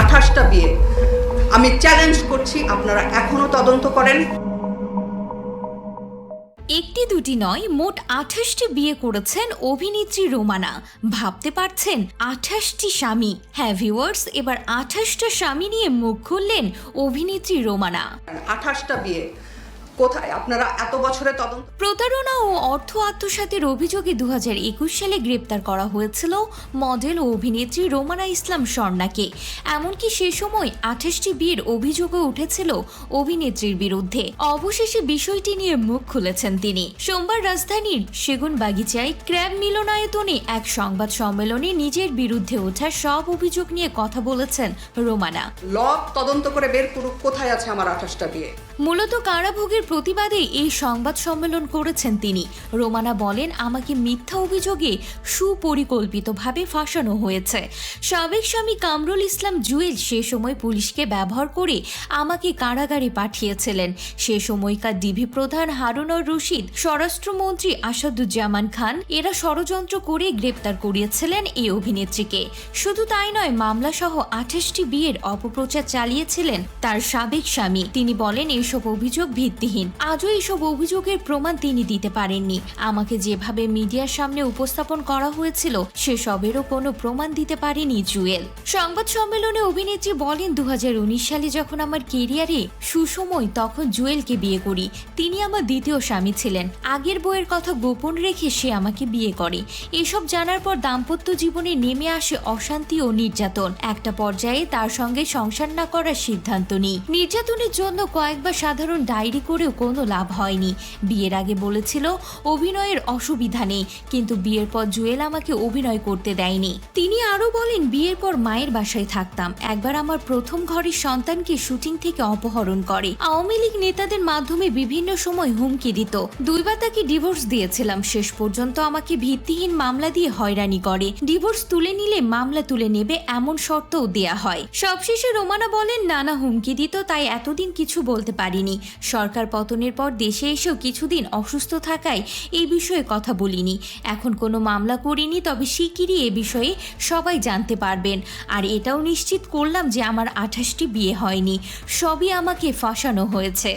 আঠাশটা বিয়ে আমি চ্যালেঞ্জ করছি আপনারা এখনও তদন্ত করেন। একটি দুটি নয় মোট আঠাশটি বিয়ে করেছেন অভিনেত্রী রোমানা। ভাবতে পারছেন আঠাশটি স্বামী। হ্যাঁ ভিওয়ার্স এবার আঠাশটা স্বামী নিয়ে মুখ খুললেন অভিনেত্রী রোমানা। আঠাশটা বিয়ে। কোথায়? আপনারা এত বছরে তদন্ত প্রতারণা ও অর্থ আত্মসাতের অভিযোগে দু সালে গ্রেপ্তার করা হয়েছিল মডেল ও অভিনেত্রী রোমানা ইসলাম স্বর্ণাকে এমনকি সে সময় আঠাশটি বিয়ের অভিযোগও উঠেছিল অভিনেত্রীর বিরুদ্ধে। অবশেষে বিষয়টি নিয়ে মুখ খুলেছেন তিনি। সোমবার রাজধানীর সেগুন বাগিচায় ক্র্যাব মিলনায়তনে এক সংবাদ সম্মেলনে নিজের বিরুদ্ধে ওঠা সব অভিযোগ নিয়ে কথা বলেছেন রোমানা। ল তদন্ত করে বের করুক কোথায় আছে আমার আঠাশটা বিয়ে? মূলত কারাভোগের প্রতিবাদে এই সংবাদ সম্মেলন করেছেন তিনি। রোমানা বলেন, আমাকে মিথ্যা অভিযোগে সুপরিকল্পিতভাবে ফাঁসানো হয়েছে। সাবেক স্বামী কামরুল ইসলাম জুয়েল সে সময় পুলিশকে ব্যবহার করে আমাকে কারাগারে পাঠিয়েছিলেন। সে সময়কার ডিবি প্রধান হারুনর রশিদ, স্বরাষ্ট্রমন্ত্রী আসাদুজ্জামান খান, এরা ষড়যন্ত্র করে গ্রেপ্তার করিয়েছিলেন এই অভিনেত্রীকে। শুধু তাই নয় মামলা সহ আঠাশটি বিয়ের অপপ্রচার চালিয়েছিলেন তার সাবেক স্বামী। তিনি বলেন এইসব অভিযোগ ভিত্তিহীন। আজও এসব অভিযোগের প্রমাণ তিনি দিতে পারেননি। আমাকে যেভাবে মিডিয়ার সামনে উপস্থাপন করা হয়েছিল, সেসবেরও কোনো প্রমাণ দিতে পারেনি জুয়েল। সংবাদ সম্মেলনে অভিনেত্রী বলেন দুই হাজার উনিশ সালে যখন আমার কেরিয়ারে সুসময় তখন জুয়েলকে বিয়ে করি। তিনি আমার দ্বিতীয় স্বামী ছিলেন। আগের বইয়ের কথা গোপন রেখে সে আমাকে বিয়ে করে। এসব জানার পর দাম্পত্য জীবনে নেমে আসে অশান্তি ও নির্যাতন। একটা পর্যায়ে তার সঙ্গে সংসার না করার সিদ্ধান্ত নিই। নির্যাতনের জন্য কয়েকবার সাধারণ ডায়েরি করেও কোনো লাভ হয়নি। বিয়ের আগে বলেছিল, অভিনয়ের অসুবিধা নেই, কিন্তু বিয়ের পর জুয়েল আমাকে অভিনয় করতে দেয়নি। তিনি আরও বলেন, বিয়ের পর মায়ের বাসায় থাকতাম। একবার আমার প্রথম ঘরের সন্তানকে শুটিং থেকে অপহরণ করে। আওয়ামী লীগ নেতাদের মাধ্যমে বিভিন্ন সময় হুমকি দিত। দুইবার তাকে ডিভোর্স দিয়েছিলাম। শেষ পর্যন্ত আমাকে ভিত্তিহীন মামলা দিয়ে হয়রানি করে। ডিভোর্স তুলে নিলে মামলা তুলে নেবে এমন শর্তও দেয়া হয়। সবশেষে রোমানা বলেন, নানা হুমকি দিত, তাই এতদিন কিছু বলতে পারিনি। সরকার পতনের পর দেশে এসেও কিছুদিন অসুস্থ থাকায় এই বিষয়ে কথা বলিনি। এখন কোনো মামলা করিনি, তবে শিগগিরই এ বিষয়ে সবাই জানতে পারবেন। আর এটাও নিশ্চিত করলাম যে আমার আঠাশটি বিয়ে হয়নি। সবই আমাকে ফাঁসানো হয়েছে।